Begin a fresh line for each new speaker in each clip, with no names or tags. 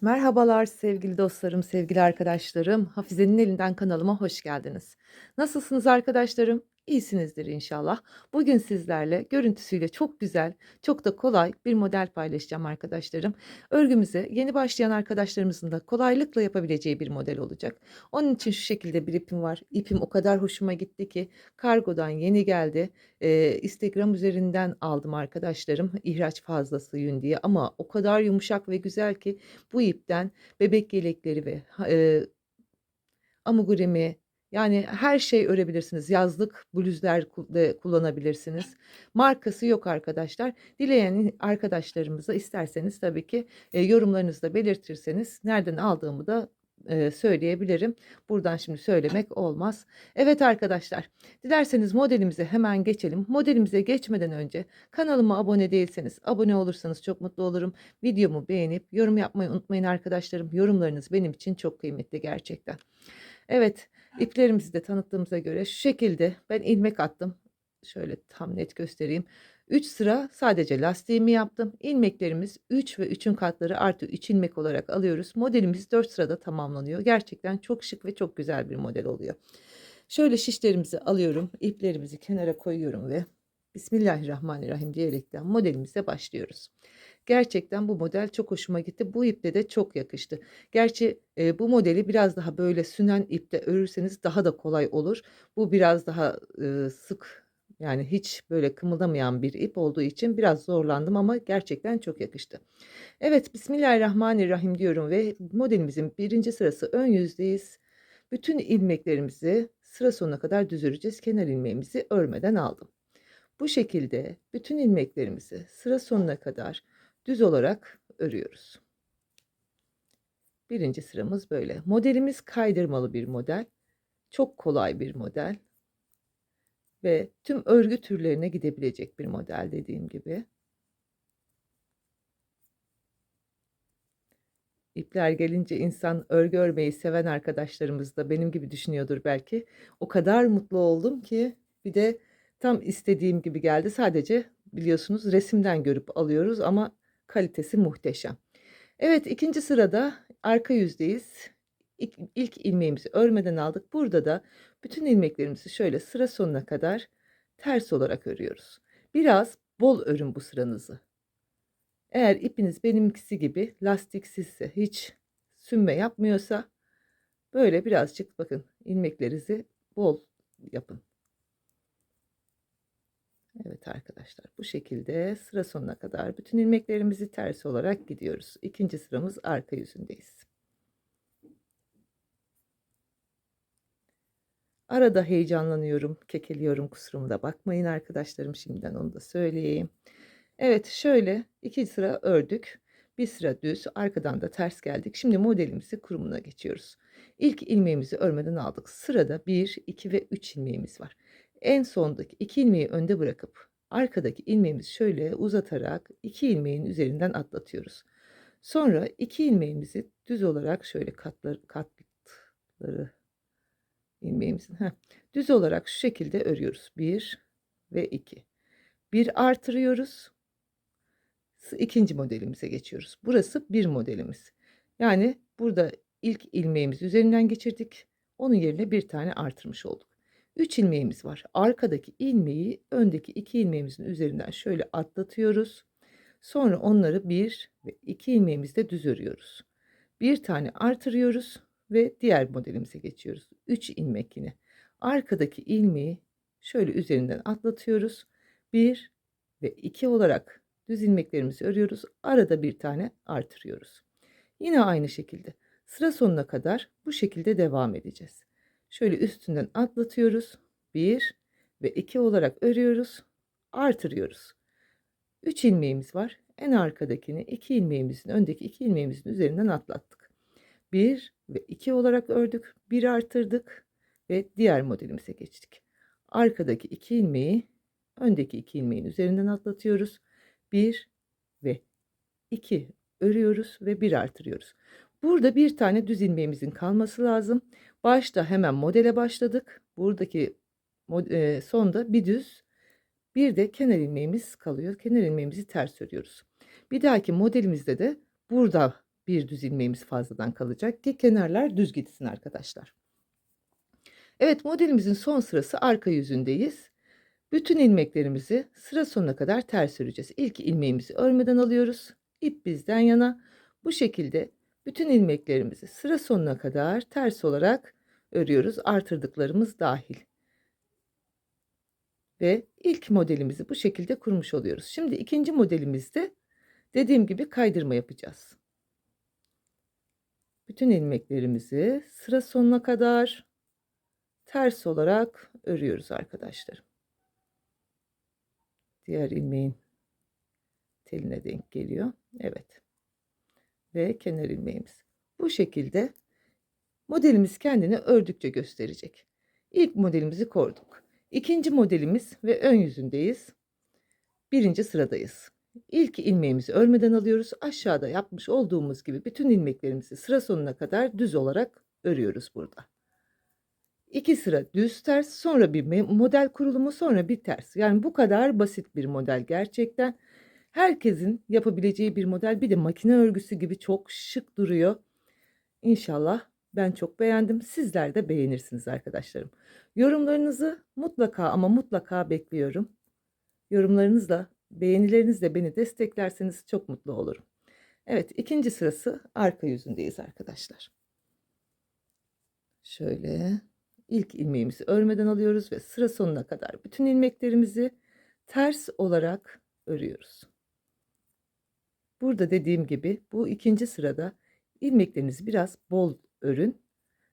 Merhabalar sevgili dostlarım, sevgili arkadaşlarım. Hafize'nin elinden kanalıma hoş geldiniz. Nasılsınız arkadaşlarım? İyisinizdir inşallah. Bugün sizlerle görüntüsüyle çok güzel, çok da kolay bir model paylaşacağım arkadaşlarım. Örgümüze yeni başlayan arkadaşlarımızın da kolaylıkla yapabileceği bir model olacak. Onun için şu şekilde bir ipim var. İpim o kadar hoşuma gitti ki kargodan yeni geldi. Ee, Instagram üzerinden aldım arkadaşlarım ihraç fazlası yün diye ama o kadar yumuşak ve güzel ki bu ipten bebek yelekleri ve eee, amigurumi, yani her şey örebilirsiniz. Yazlık bluzlar de kullanabilirsiniz. Markası yok arkadaşlar. Dileyen arkadaşlarımıza isterseniz tabii ki, eee, yorumlarınızda belirtirseniz nereden aldığımı da, eee, söyleyebilirim. Buradan şimdi söylemek olmaz. Evet arkadaşlar, dilerseniz modelimize hemen geçelim. Modelimize geçmeden önce kanalıma abone değilseniz abone olursanız çok mutlu olurum. Videomu beğenip yorum yapmayı unutmayın arkadaşlarım. Yorumlarınız benim için çok kıymetli gerçekten. Evet, iplerimizi de tanıttığımıza göre şu şekilde ben ilmek attım. Şöyle tam net göstereyim. 3 sıra sadece lastiğimi yaptım. İlmeklerimiz 3 ve 3'ün katları artı 3 ilmek olarak alıyoruz. Modelimiz 4 sırada tamamlanıyor. Gerçekten çok şık ve çok güzel bir model oluyor. Şöyle şişlerimizi alıyorum. iplerimizi kenara koyuyorum ve Bismillahirrahmanirrahim diyerekten modelimize başlıyoruz. Gerçekten bu model çok hoşuma gitti. Bu iple de çok yakıştı. Gerçi, eee, bu modeli biraz daha böyle sünen ipte örürseniz daha da kolay olur. Bu biraz daha, ııı, sık, yani hiç böyle kımıldamayan bir ip olduğu için biraz zorlandım ama gerçekten çok yakıştı. Evet, Bismillahirrahmanirrahim diyorum ve modelimizin 1. sırası ön yüzdeyiz. Bütün ilmeklerimizi sıra sonuna kadar düz öreceğiz. Kenar ilmeğimizi örmeden aldım. Bu şekilde bütün ilmeklerimizi sıra sonuna kadar düz olarak örüyoruz. 1. sıramız böyle. Modelimiz kaydırmalı bir model. Çok kolay bir model. Ve tüm örgü türlerine gidebilecek bir model dediğim gibi. İpler gelince insan örgü örmeyi seven arkadaşlarımız da benim gibi düşünüyordur belki. O kadar mutlu oldum ki bir de tam istediğim gibi geldi. Sadece biliyorsunuz resimden görüp alıyoruz ama kalitesi muhteşem. Evet, 2. sırada arka yüzdeyiz. İlk ilk ilmeğimizi örmeden aldık. Burada da bütün ilmeklerimizi şöyle sıra sonuna kadar ters olarak örüyoruz. Biraz bol örün bu sıranızı. Eğer ipiniz benimkisi gibi lastiksizse, hiç sünme yapmıyorsa böyle birazcık bakın ilmeklerinizi bol yapın. Evet arkadaşlar bu şekilde sıra sonuna kadar bütün ilmeklerimizi ters olarak gidiyoruz. İkinci sıramız arka yüzündeyiz. Arada heyecanlanıyorum, kekeliyorum kusuruma da bakmayın arkadaşlarım şimdiden onu da söyleyeyim. Evet şöyle iki sıra ördük. Bir sıra düz arkadan da ters geldik. Şimdi modelimizi kurumuna geçiyoruz. İlk ilmeğimizi örmeden aldık. Sırada 1, 2 ve 3 ilmeğimiz var. En sondaki 2 ilmeği önde bırakıp arkadaki ilmeğimizi şöyle uzatarak 2 ilmeğin üzerinden atlatıyoruz. Sonra 2 ilmeğimizi düz olarak şöyle katlar, katları ilmeğimizin heh, düz olarak şu şekilde örüyoruz. 1 ve 2. Bir artırıyoruz. İkinci modelimize geçiyoruz. Burası bir modelimiz. Yani burada ilk ilmeğimiz üzerinden geçirdik. Onun yerine bir tane artırmış olduk. 3 ilmeğimiz var. Arkadaki ilmeği öndeki 2 ilmeğimizin üzerinden şöyle atlatıyoruz. Sonra onları 1 ve 2 ilmeğimizle düz örüyoruz. Bir tane artırıyoruz ve diğer modelimize geçiyoruz. 3 ilmek yine. Arkadaki ilmeği şöyle üzerinden atlatıyoruz. 1 ve 2 olarak düz ilmeklerimizi örüyoruz. Arada bir tane artırıyoruz. Yine aynı şekilde sıra sonuna kadar bu şekilde devam edeceğiz. Şöyle üstünden atlatıyoruz. 1 ve 2 olarak örüyoruz. Artırıyoruz. 3 ilmeğimiz var. En arkadakini 2 ilmeğimizin öndeki 2 ilmeğimizin üzerinden atlattık. 1 ve 2 olarak ördük. 1 artırdık ve diğer modelimize geçtik. Arkadaki 2 ilmeği öndeki 2 ilmeğin üzerinden atlatıyoruz. 1 ve 2 örüyoruz ve 1 artırıyoruz. Burada bir tane düz ilmeğimizin kalması lazım. Başta hemen modele başladık. Buradaki e, sonda bir düz bir de kenar ilmeğimiz kalıyor. Kenar ilmeğimizi ters örüyoruz. Bir dahaki modelimizde de burada bir düz ilmeğimiz fazladan kalacak ki kenarlar düz gitsin arkadaşlar. Evet modelimizin son sırası arka yüzündeyiz. Bütün ilmeklerimizi sıra sonuna kadar ters öreceğiz. İlk ilmeğimizi örmeden alıyoruz. İp bizden yana. Bu şekilde bütün ilmeklerimizi sıra sonuna kadar ters olarak örüyoruz. Artırdıklarımız dahil. Ve ilk modelimizi bu şekilde kurmuş oluyoruz. Şimdi ikinci modelimizde dediğim gibi kaydırma yapacağız. Bütün ilmeklerimizi sıra sonuna kadar ters olarak örüyoruz arkadaşlar. Diğer ilmeğin teline denk geliyor. Evet. Ve kenar ilmeğimiz. Bu şekilde modelimiz kendini ördükçe gösterecek. İlk modelimizi kurduk. İkinci modelimiz ve ön yüzündeyiz. Birinci sıradayız. İlk ilmeğimizi örmeden alıyoruz. Aşağıda yapmış olduğumuz gibi bütün ilmeklerimizi sıra sonuna kadar düz olarak örüyoruz burada. İki sıra düz ters, sonra bir model kurulumu, sonra bir ters. Yani bu kadar basit bir model gerçekten. Herkesin yapabileceği bir model. Bir de makine örgüsü gibi çok şık duruyor. İnşallah ben çok beğendim. Sizler de beğenirsiniz arkadaşlarım. Yorumlarınızı mutlaka ama mutlaka bekliyorum. Yorumlarınızla, beğenilerinizle beni desteklerseniz çok mutlu olurum. Evet, ikinci sırası arka yüzündeyiz arkadaşlar. Şöyle ilk ilmeğimizi örmeden alıyoruz ve sıra sonuna kadar bütün ilmeklerimizi ters olarak örüyoruz. Burada dediğim gibi bu ikinci sırada ilmeklerinizi biraz bol örün.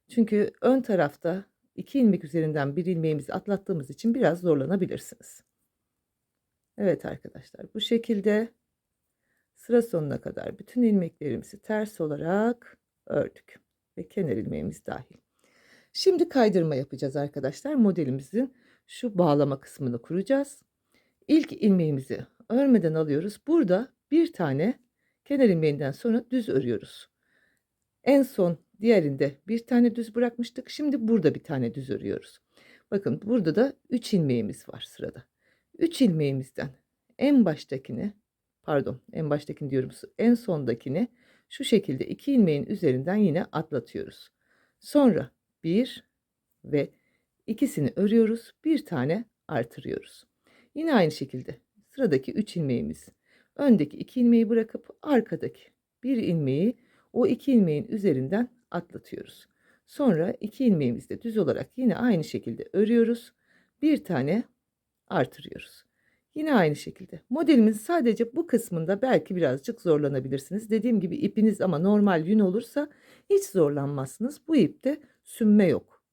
Çünkü ön tarafta iki ilmek üzerinden bir ilmeğimizi atlattığımız için biraz zorlanabilirsiniz. Evet arkadaşlar bu şekilde sıra sonuna kadar bütün ilmeklerimizi ters olarak ördük ve kenar ilmeğimiz dahil. Şimdi kaydırma yapacağız arkadaşlar. Modelimizin şu bağlama kısmını kuracağız. İlk ilmeğimizi örmeden alıyoruz. Burada bir tane kenar ilmeğinden sonra düz örüyoruz. En son diğerinde bir tane düz bırakmıştık. Şimdi burada bir tane düz örüyoruz. Bakın burada da 3 ilmeğimiz var sırada. 3 ilmeğimizden en baştakini pardon en baştakini diyorum en sondakini şu şekilde iki ilmeğin üzerinden yine atlatıyoruz. Sonra bir ve ikisini örüyoruz. Bir tane artırıyoruz. Yine aynı şekilde sıradaki 3 ilmeğimiz öndeki 2 ilmeği bırakıp arkadaki bir ilmeği o 2 ilmeğin üzerinden atlatıyoruz. Sonra 2 ilmeğimizde düz olarak yine aynı şekilde örüyoruz. Bir tane artırıyoruz. Yine aynı şekilde. Modelimin sadece bu kısmında belki birazcık zorlanabilirsiniz. Dediğim gibi ipiniz ama normal yün olursa hiç zorlanmazsınız. Bu ipte sünme yok.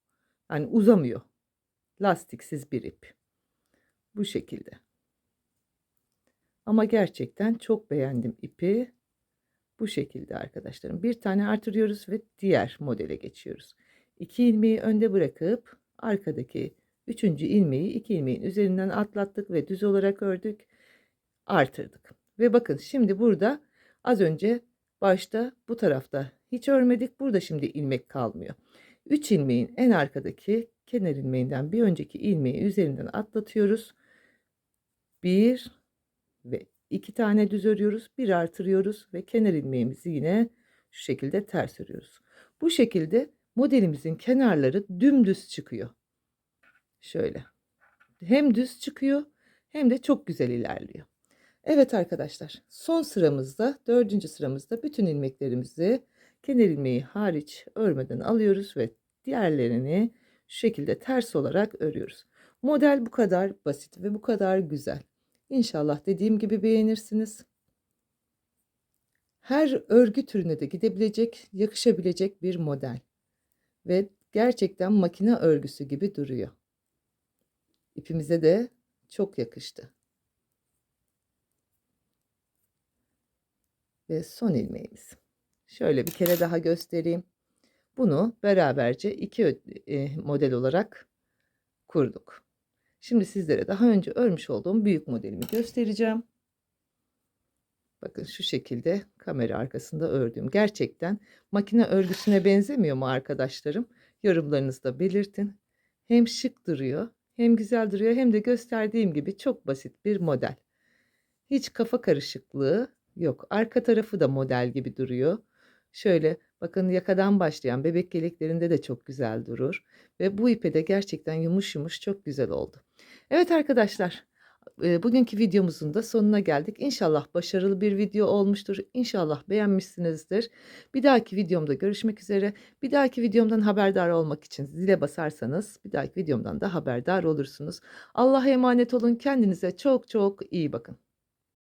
Yani uzamıyor. Lastiksiz bir ip. Bu şekilde. Ama gerçekten çok beğendim ipi. Bu şekilde arkadaşlarım. Bir tane artırıyoruz ve diğer modele geçiyoruz. İki ilmeği önde bırakıp arkadaki üçüncü ilmeği iki ilmeğin üzerinden atlattık ve düz olarak ördük. Artırdık. Ve bakın şimdi burada az önce başta bu tarafta hiç örmedik. Burada şimdi ilmek kalmıyor. 3 ilmeğin en arkadaki kenar ilmeğinden bir önceki ilmeği üzerinden atlatıyoruz. 1 ve 2 tane düz örüyoruz. Bir artırıyoruz ve kenar ilmeğimizi yine şu şekilde ters örüyoruz. Bu şekilde modelimizin kenarları dümdüz çıkıyor. Şöyle. Hem düz çıkıyor hem de çok güzel ilerliyor. Evet arkadaşlar son sıramızda dördüncü sıramızda bütün ilmeklerimizi kenar ilmeği hariç örmeden alıyoruz ve diğerlerini şu şekilde ters olarak örüyoruz. Model bu kadar basit ve bu kadar güzel. İnşallah dediğim gibi beğenirsiniz. Her örgü türüne de gidebilecek, yakışabilecek bir model. Ve gerçekten makine örgüsü gibi duruyor. İpimize de çok yakıştı. Ve son ilmeğimiz. Şöyle bir kere daha göstereyim. Bunu beraberce iki e, model olarak kurduk. Şimdi sizlere daha önce örmüş olduğum büyük modelimi göstereceğim. Bakın şu şekilde kamera arkasında ördüğüm. Gerçekten makine örgüsüne benzemiyor mu arkadaşlarım? Yorumlarınızda belirtin. Hem şık duruyor, hem güzel duruyor hem de gösterdiğim gibi çok basit bir model. Hiç kafa karışıklığı yok. Arka tarafı da model gibi duruyor. Şöyle bakın yakadan başlayan bebek yeleklerinde de çok güzel durur ve bu ipe de gerçekten yumuş yumuş çok güzel oldu. Evet arkadaşlar, eee, bugünkü videomuzun da sonuna geldik. İnşallah başarılı bir video olmuştur. İnşallah beğenmişsinizdir. Bir dahaki videomda görüşmek üzere. Bir dahaki videomdan haberdar olmak için zile basarsanız bir dahaki videomdan da haberdar olursunuz. Allah'a emanet olun. Kendinize çok çok iyi bakın.